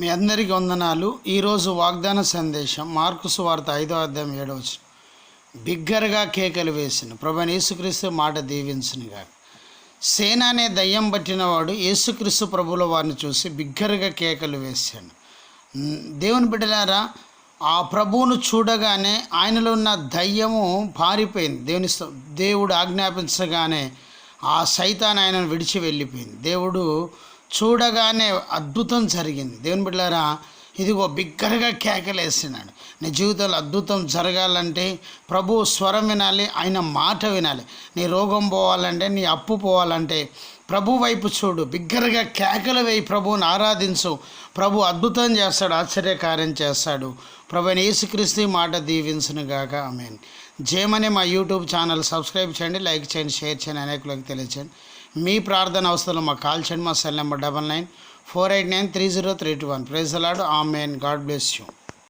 మీ అందరికీ వందనాలు. ఈరోజు వాగ్దాన సందేశం మార్కు సువార్త ఐదో అధ్యాయం ఏడవచ్చు బిగ్గరగా కేకలు వేసిన ప్రభు యేసుక్రీస్తు మాట దీవించునుగా సేన అనే దయ్యం పట్టినవాడు యేసుక్రీస్తు ప్రభుల వారిని చూసి బిగ్గరగా కేకలు వేశాడు. దేవుని బిడ్డలారా ఆ ప్రభువును చూడగానే ఆయనలో ఉన్న దయ్యము పారిపోయింది. దేవుని దేవుడు ఆజ్ఞాపించగానే ఆ సైతాన్ ఆయనను విడిచి వెళ్ళిపోయింది. దేవుడు చూడగానే అద్భుతం జరిగింది. దేవుని బిడ్డారా ఇదిగో బిగ్గరగా కేకలేసినాడు. నీ జీవితంలో అద్భుతం జరగాలంటే ప్రభు స్వరం వినాలి ఆయన మాట వినాలి. నీ రోగం పోవాలంటే నీ అప్పు పోవాలంటే ప్రభు వైపు చూడు. బిగ్గరగా కేకలు వేయి ప్రభువుని ఆరాధించు. ప్రభు అద్భుతం చేస్తాడు ఆశ్చర్యకార్యం చేస్తాడు. ప్రభు యేసుక్రీస్తు మాట దీవించునుగాక. ఆమెన్. జేమనే మా యూట్యూబ్ ఛానల్ సబ్స్క్రైబ్ చేయండి లైక్ చేయండి షేర్ చేయండి అనేకులకు తెలియచేయండి. మీ ప్రార్థన అవసరం మాకు కాల్ చేయండి మా cell number double nine four eight nine three zero three two one prize అలాడు amen God bless you